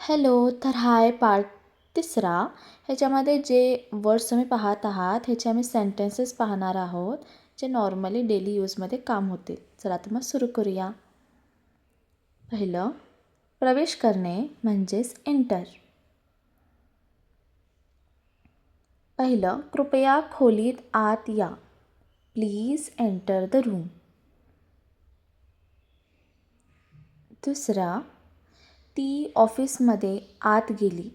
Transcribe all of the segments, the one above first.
Hello तर हाय part तिसरा. ह्याच्यामध्ये जे वर्ड्स तुम्ही पाहत आहात ह्याचे आम्ही सेंटेन्सेस पाहणार आहोत जे नॉर्मली डेली यूजमध्ये काम होतील. चला तर मग सुरू करूया. पहिलं प्रवेश करणे म्हणजेच एंटर पहिलं कृपया खोलीत आत या. प्लीज एंटर द रूम दुसरा ती ऑफिसमध्ये आत गेली.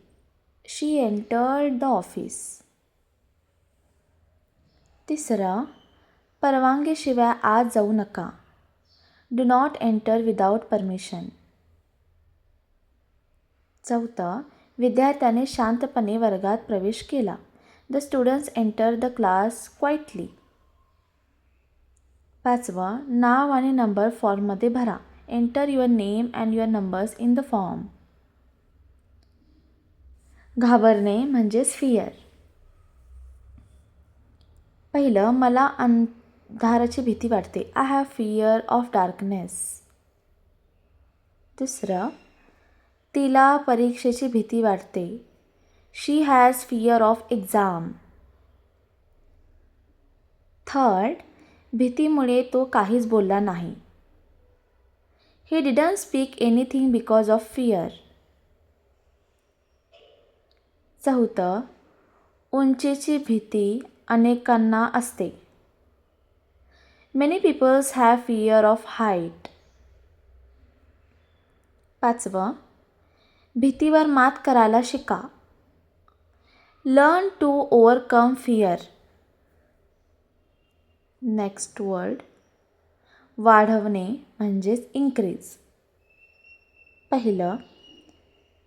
She entered the office. तिसरं परवानगीशिवाय आत जाऊ नका. Do not enter without permission. चौथं विद्यार्थ्याने शांतपणे वर्गात प्रवेश केला. The students enter the class quietly. पाचवं नाव आणि नंबर फॉर्ममध्ये भरा. Enter your name and your numbers in the form घाबरणे म्हणजेच फिअर पहिलं मला अंधाराची भीती वाटते. I have fear of darkness दुसरं तिला परीक्षेची भीती वाटते. She has fear of exam third भीतीमुळे तो काहीच बोलला नाही. He didn't speak anything because of fear चौथं उंचीची भीती अनेकांना असते. Many peoples have fear of height पाचवं भीतीवर मात करायला शिका. Learn to overcome fear next word वाढवणे म्हणजेच इन्क्रीज पहिलं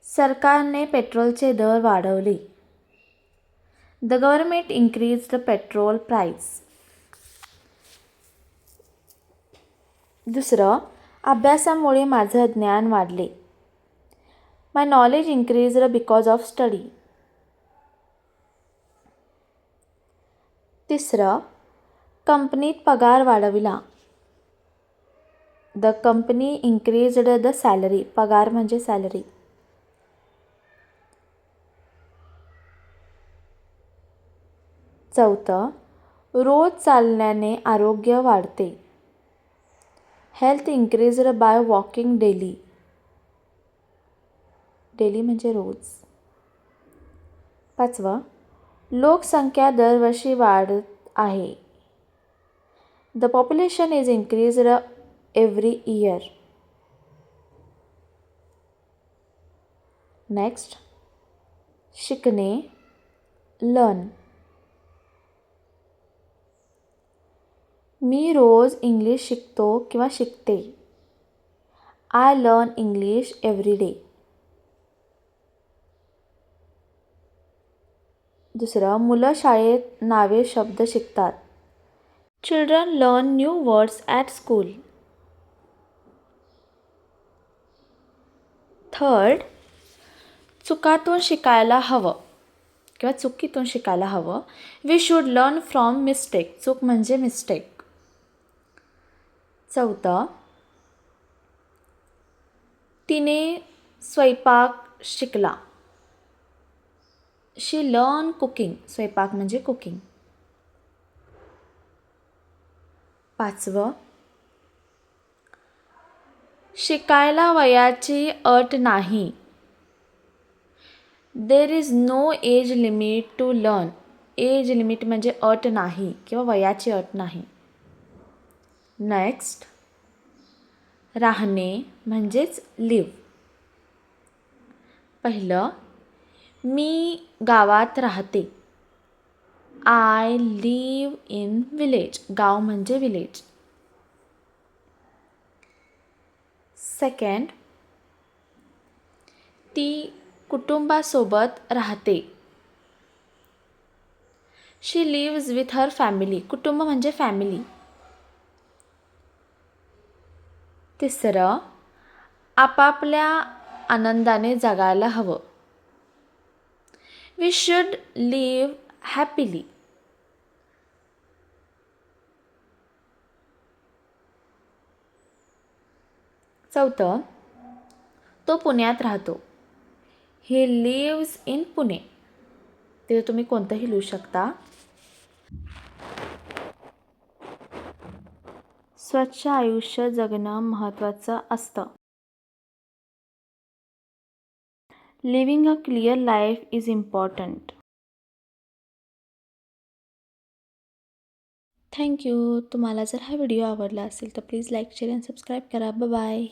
सरकारने पेट्रोलचे दर वाढवले. The government increase the petrol price दुसरं अभ्यासामुळे माझं ज्ञान वाढले. My knowledge increase because of study तिसरं कंपनीत पगार वाढविला. The company increased the salary पगार म्हणजे सॅलरी चौथं रोज चालण्याने आरोग्य वाढते. Health increased by walking daily daily म्हणजे रोज. पाचवं लोकसंख्या दरवर्षी वाढत आहे. The population is increased every year next शिकणे लर्न मी रोज इंग्लिश शिकतो किंवा शिकते. I learn English every day दुसरं मुलं शाळेत नावे शब्द शिकतात. Children learn new words at school third चुकातून शिकायला हवं. किंवा चुकीतून शिकायला हवं. We should learn from mistake चूक म्हणजे मिस्टेक चौथं तिने स्वयंपाक शिकला. शी लर्न कुकिंग स्वयंपाक म्हणजे कुकिंग पाचवं शिकायला वयाची अट नाही. There is no age limit to learn age limit म्हणजे अट नाही किंवा वयाची अट नाही. नेक्स्ट राहणे म्हणजेच लिव पहिलं मी गावात राहते. आय लिव इन विलेज गाव म्हणजे विलेज सेकंड ती कुटुंबासोबत राहते. She lives with her family कुटुंब म्हणजे फॅमिली तिसरं आपापल्या आनंदाने जगायला हवं. वी शुड लिव्ह हॅपीली चौथं तो पुण्यात राहतो. He lives in Pune. ते तुम्ही कोणतंही लिहू शकता. स्वच्छ आयुष्य जगणं महत्त्वाचं असतं. Living a clear life is important thank you तुम्हाला जर हा व्हिडिओ आवडला असेल तर please like share and subscribe करा. बाय